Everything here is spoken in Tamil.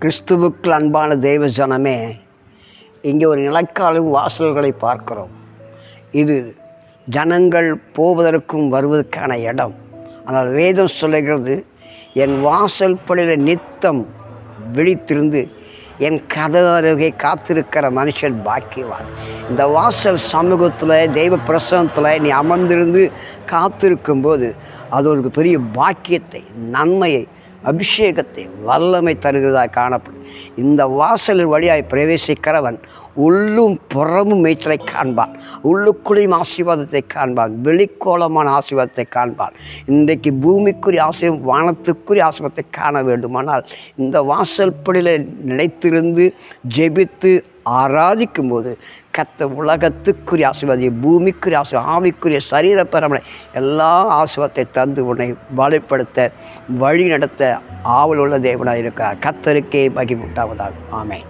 கிறிஸ்துவுக்குள் அன்பான தெய்வ ஜனமே இங்கே ஒரு நிலக்காலும் வாசல்களை பார்க்கிறோம். இது ஜனங்கள் போவதற்கும் வருவதற்கான இடம். ஆனால் வேதம் சொல்லுகிறது என் வாசல் படியில் நித்தம் விழித்திருந்து என் கதை அருகே காத்திருக்கிற மனுஷன் பாக்கியவான். இந்த வாசல் சமூகத்தில் தெய்வ பிரசனத்தில் நீ அமர்ந்திருந்து காத்திருக்கும்போது அது ஒரு பெரிய பாக்கியத்தை நன்மையை அபிஷேகத்தை வல்லமை தருகிறதாக காணப்படும். இந்த வாசலின் வழியாய் பிரவேசிக்கிறவன் உள்ளும் புறமும் மேய்ச்சலை காண்பான். உள்ளுக்குள்ளேயும் ஆசீர்வாதத்தை காண்பான். வெளிக்கோலமான ஆசீர்வாதத்தை காண்பான். இன்றைக்கு பூமிக்குரிய ஆசையும் வானத்துக்குரிய ஆசீர்வாதத்தை காண வேண்டுமானால் இந்த வாசல் படியில் நிலைத்திருந்து ஜெபித்து ஆராதிக்கும் போது கத்த உலகத்துக்குரிய ஆசீர்வாதி பூமிக்குரிய ஆசீர்வாதம் ஆவிக்குரிய சரீர பரமனை எல்லா ஆசீர்வாதத்தை தந்து உன்னை வலுப்படுத்த வழி நடத்த ஆவல் உள்ள தேவனாக இருக்கிறார் கத்தருக்கே மகிமுட்டாவதாக ஆமேன்.